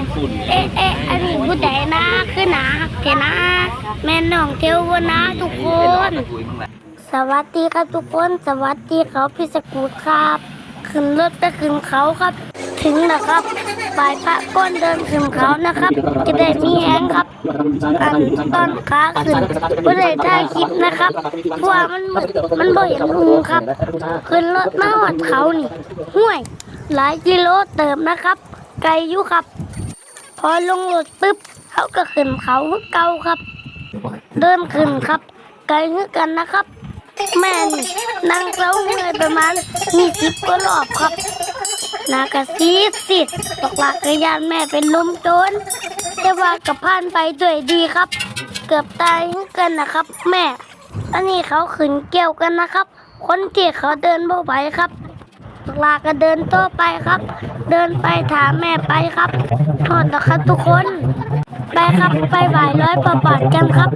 ันฝุ่นเอ๊ะเอ๊ะอันนี้ผู้ใดนะคือหนาฮักเทนะ แม่น้องเทวนะทุกคน สวัสดีครับทุกคน สวัสดีเขาพี่สกูตครับ ขึ้นรถไปขึ้นเขาครับ ถึงนะครับปลายพระก้นเดินขึ้นเขานะครับ จะได้มีแหงครับอันตอนขาขึ้นผู้ใดถ่ายคลิปนะครับเพราะว่ามันมืดมันบ่เห็นหุงครับ ขึ้นรถมาหอดเขานี่ห้วย หลายกิโลเติมนะครับ ไกลอยู่ครับ พอลงรถปุ๊บเขาก็ขึ้นเขาเก่าครับ เดินขึ้นครับ ไกลคือกันนะครับ แม่นี่นั่งเล้าเมื่อยประมาณมีสิบกว่ารอบครับนากระซีดสิบอกหลักกระยานแม่เป็นลมโจรแต่ว่ากับผ่านไปด้วยดีครับ เกือบตายคือกันนะครับ แม่ อันนี้เขาขึ้นเกี่ยวกันนะครับ คนที่เขาเดินบ่ไหวครับ ลาก็เดินต่อไปครับ เดินไปถามแม่ไปครับทอดนะครับทุกคน ไปครับไปไหวร้อยประบาทกันครับ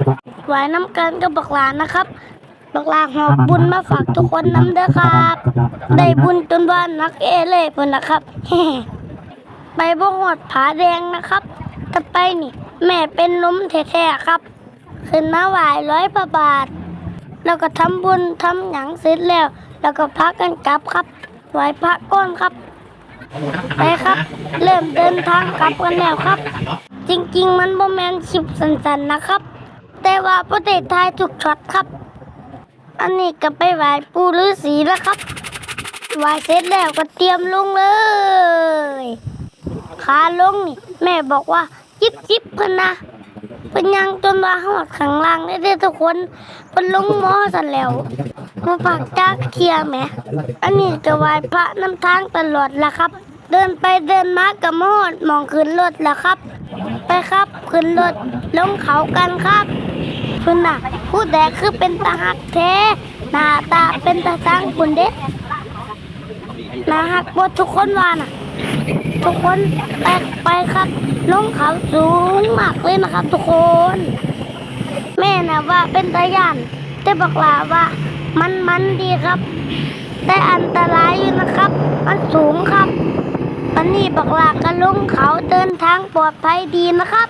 ไหวน้ำกันกับบักลานนะครับบักลาหอบบุญมาฝากทุกคนน้ำเด้อครับ ได้บุญจนว่านักเอเล่พุ่นนะครับ ไปบ่หอดผาแดงนะครับถ้าไปนี่ แม่เป็นล้มแท้ๆครับ ขึ้นมาไหวร้อยประบาท แล้วก็ทำบุญทำหยังเสร็จแล้ว แล้วก็พักกันกลับครับ ไหวพระก้อนครับ ไปครับ เริ่มเดินทางกลับกันแล้วครับ จริงๆ มันบ่แมนคลิปสั้นๆนะครับ แต่ว่าประเทศไทยถูกช็อตครับ อันนี้ก็ไปไหว้ปูฤาษีแล้วครับไหว้เสร็จแล้วก็เตรียมลงเลยขาลงนี่แม่บอกว่าจิบจิบเพิ่นนะ เพิ่นยังจนว่าหอดข้างล่างได้เด้ทุกคนเพิ่นลงหมอสันแล้วมาผักจากเทียแหมอันนี้ก็ไหวพระน้ำทางตลอดละครับ เดินไปเดินมากับมอดมองขึ้นรถล้วครับ ไปครับขึ้นรถลงเขากันครับคุณน่ะผู้แดกคือเป็นตาหักแท้หน้าตาเป็นตาสร้างคุณเด็กหน้าหักบดทุกคนว่าน่ะ ทุกคนไปไปครับลงเขาสูงมากเลยนะครับทุกคน แม่นะว่าเป็นตาย่านแต่บอกลาว่ามันมันดีครับ แต่อันตรายอยู่นะครับ มันสูงครับวันนี้บอกลาก็ลงเขาเดินทางปลอดภัยดีนะครับ